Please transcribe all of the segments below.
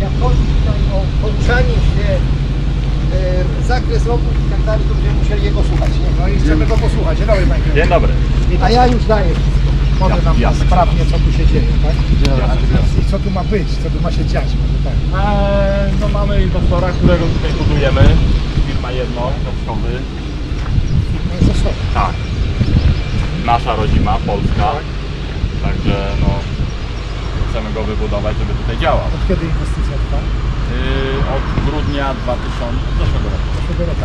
jak chodzi tutaj o poruszanie się, e, zakres lotów i tak dalej, to będziemy musieli jego słuchać, nie? No i chcemy go posłuchać. Dawaj Panie. Dzień dobry. A ja już daję wszystko. Ja- pan sprawnie co tu się dzieje, tak? I co tu ma być, co tu ma się dziać, może tak. Eee, no mamy inwestora, którego tutaj budujemy. Firma jedno, książkowy. No jest osoba. Tak. Nasza rodzima, Polska. Także no chcemy go wybudować, żeby tutaj działał. Od kiedy inwestycja trwa? Yy, od grudnia 2000 zeszłego roku. Zeszłego roku.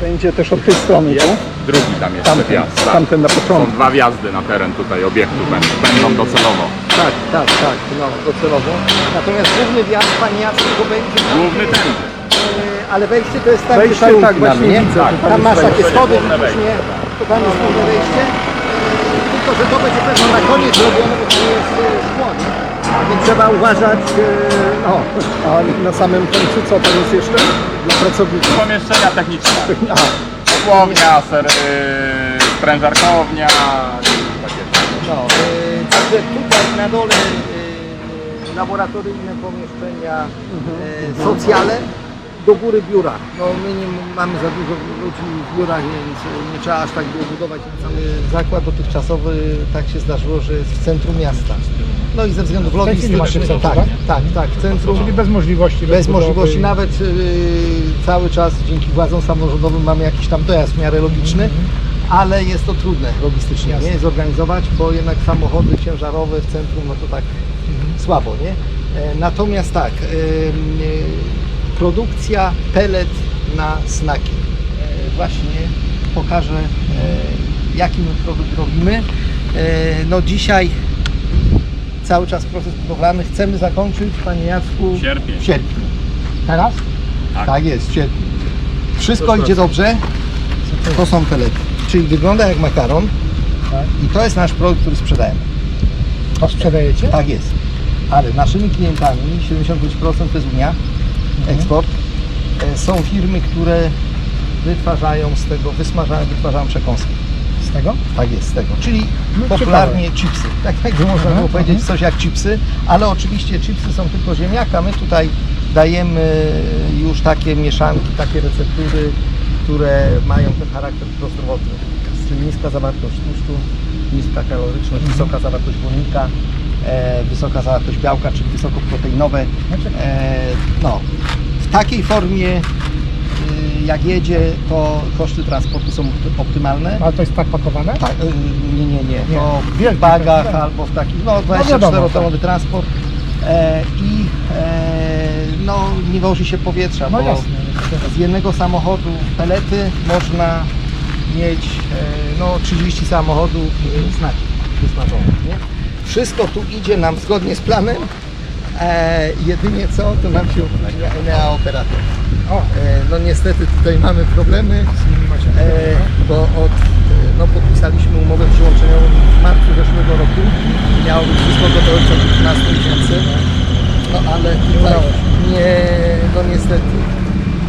Będzie też od tej strony, Jest drugi tam jest Tamten, wjazd. tak. tamten na początku. Są dwa wjazdy na teren tutaj obiektu, będą, będą docelowo. Tak, tak, tak, no, docelowo. Natomiast główny wjazd, Panie Jacku, będzie tam, Główny ten. e, ale wejście to jest tam, Wejście, tak, ulica, właśnie nie? Tak, tam tam masz takie schody, nie? wejście, To tam jest główne wejście. E, Tylko, że to będzie pewno na koniec robione, bo to jest e, szkło? Więc trzeba uważać, e, no, A na samym końcu co tam jest jeszcze? Dla pracowników. Pomieszczenia techniczne. Aha, Słownia, ser, yy, sprężarkownia. Takie. No, y, także tutaj na dole y, laboratoryjne pomieszczenia, y, socjale, do góry biura. No my nie mamy za dużo ludzi w biurach, więc nie trzeba aż tak było budować ten cały zakład dotychczasowy. Tak się zdarzyło, że jest w centrum miasta. No i ze względów logistycznych, centrum, tak, tak, tak, w centrum. czyli bez możliwości Bez rozbudowy. możliwości, nawet y, cały czas dzięki władzom samorządowym mamy jakiś tam dojazd w miarę logiczny, ale jest to trudne logistycznie Jasne. nie zorganizować, bo jednak samochody ciężarowe w centrum, no to tak słabo, nie? E, Natomiast tak, produkcja pelet na snaki. E, Właśnie pokażę, e, jaki my produkt robimy. E, No dzisiaj cały czas proces budowlany chcemy zakończyć, Panie Jacku, Sierpień. w sierpniu. Teraz? Tak. Tak jest, w sierpniu. Wszystko idzie dobrze, to są pelety. Czyli wygląda jak makaron Tak. i to jest nasz produkt, który sprzedajemy. To sprzedajecie? Tak jest. Ale naszymi klientami, 75% to jest Unia, eksport, e, są firmy, które wytwarzają z tego, wysmażają, wytwarzają przekąski. Z tego? Tak jest, z tego. Czyli No, popularnie chipsy. Tak jakby można było powiedzieć coś jak chipsy, ale oczywiście chipsy są tylko ziemniaka. My tutaj dajemy już takie mieszanki, takie receptury, które mają ten charakter prozdrowotny. Czyli niska zawartość tłuszczu, niska kaloryczność, wysoka zawartość błonnika, e, wysoka zawartość białka, czyli wysokoproteinowe. E, no, takiej formie y, jak jedzie, to koszty transportu są opty- optymalne. Ale to jest tak pakowane? Tak, y, nie, nie, nie. Nie. To w bagach tak. albo w takich, no wiadomo, 24-tonowy transport e, i e, no nie wozi się powietrza, No bo jasne. z jednego samochodu pelety można mieć e, no 30 samochodów e, znaki wysmażonych, nie? Wszystko tu idzie nam zgodnie z planem, e, jedynie co, to nam się Enea operator. E, no niestety tutaj mamy problemy. E, bo od, e, no, podpisaliśmy umowę przyłączeniową w marcu zeszłego roku. Miało być wszystko gotowe ciągu 15 miesięcy. No ale tutaj nie, no niestety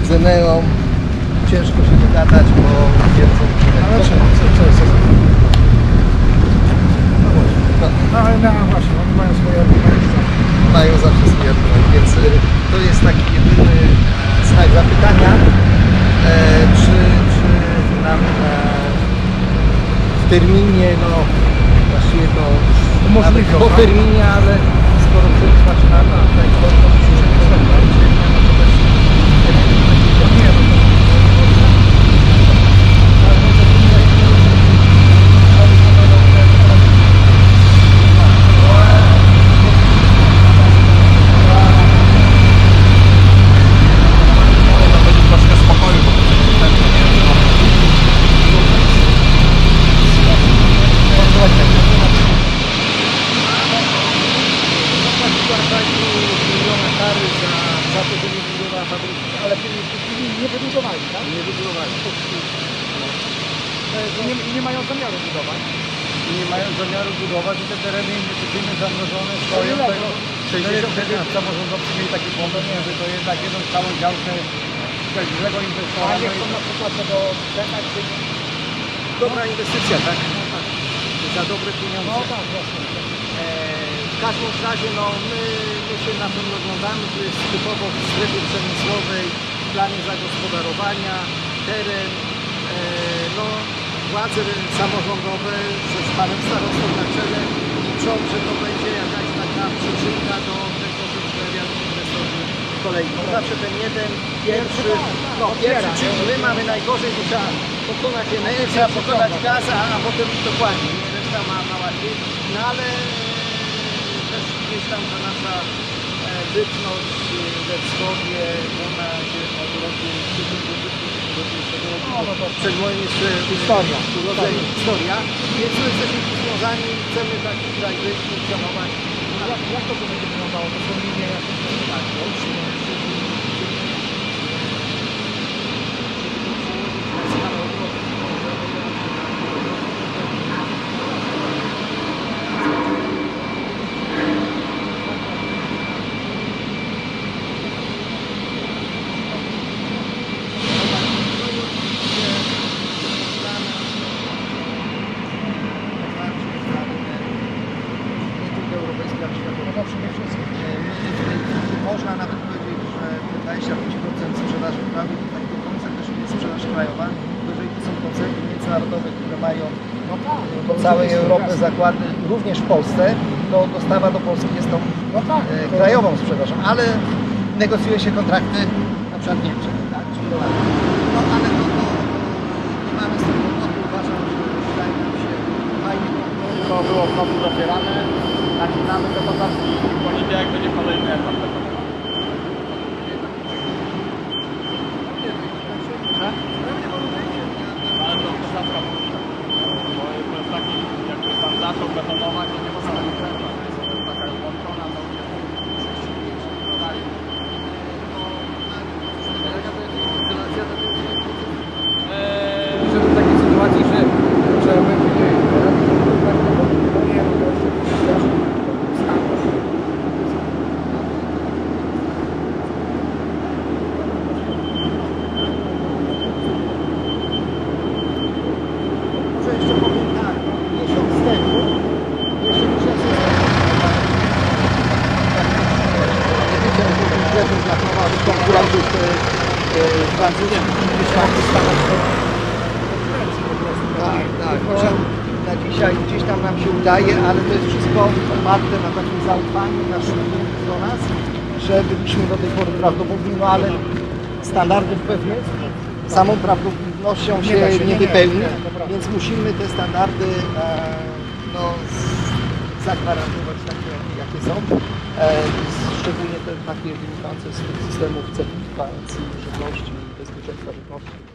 z Eneą ciężko się dogadać, bo twierdzą, Ale że czemu? Co, co no, No ale no, właśnie, oni mają swoje argumenty. Mają zawsze swój argument, więc e, to jest taki jedyny znak zapytania, e, czy, czy nam e, w terminie, no właściwie to po tak? terminie, ale skoro ktoś zaczynamy, a tutaj to to się nie występuje, no to też nie, no to Będzie troszkę spokoju, bo to jest ten, nie? zapłaciła państwu miliona kary za, za to, że nie budowała ale nie wybudowali, tak? Nie wybudowali. I nie, nie mają zamiaru budować. i nie mają zamiaru budować i te tereny inwestycyjne zamrożone No stoją tego 60 samorządowcy mieli taki pomysł, że to jednak jedną całą działkę złego inwestora. A nie no chcą na przykład tego czekać, czy... Dobra inwestycja, tak? Za dobre pieniądze. No tak, właśnie. W każdym razie no, my my się na tym rozglądamy, to jest typowo w strefie przemysłowej, w planie zagospodarowania, teren, e, no, władze samorządowe przez panem starostą na czele. Liczą, że to będzie jakaś taka przyczynka do tego, żeby pojawiały się inwestorzy kolei. Bo zawsze ten jeden, pierwszy, no pierwszy, czyli my mamy najgorzej, bo trzeba pokonać energię, trzeba pokonać gaz, a, potem dokładnie, nie? reszta ma, ma łatwiej, no ale gdzieś tam ta nasza e, bytność e, we wschodzie, ona się od roku 1921 roku, przed moim jeszcze Historia. urodzenie, historia, więc my jesteśmy związani, chcemy taki kraj być, funkcjonować. Jak, jak to będzie wyglądało? To są linie jakieś Tak, łącznie nie tylko europejskie, ale światowe. No przede wszystkim. Można nawet powiedzieć, że te 25% sprzedaży prawie tak do końca też sprzedaż krajowa, bo jeżeli to są koncerny międzynarodowe, które mają No tak. po całej Europie zakłady, również w Polsce, to dostawa do Polski jest tą No tak. e, krajową sprzedażą, ale negocjuje się kontrakty na przykład w Niemczech, tak, czy Holandii. No ale to, to nie mamy z tym kłopotu, uważam, że wydaje nam się fajnie To było w nocy docierane, nacinamy te podatki i w poniedziałek będzie kolejny etap tego. Ale to jest rzadka późna. Bo to jest taki, jakby pan zaczął betonować, to nie można tego kręcać. To jest taka włączona, to Eee, Żeby w takiej sytuacji, że trzeba będzie nie wiem, to nie wiem, to jest jakiś standard. Może jeszcze powiem tak, miesiąc temu, jeszcze miesiąc temu, nie wiedziałem, że ten prezes dla nowych konkurentów e, e, Francuzi Tak, tak. Na dzisiaj gdzieś tam nam się udaje, ale to jest wszystko oparte na takim zaufaniu naszych klientów do nas, że byliśmy do tej pory prawdomówni, no ale standardów pewnie samą prawdomównością się nie, wypełni, więc musimy te standardy e, no, zagwarantować takie, jakie, jakie są. E, szczególnie te takie wynikające z tych systemów certyfikacji żywności i bezpieczeństwa żywności.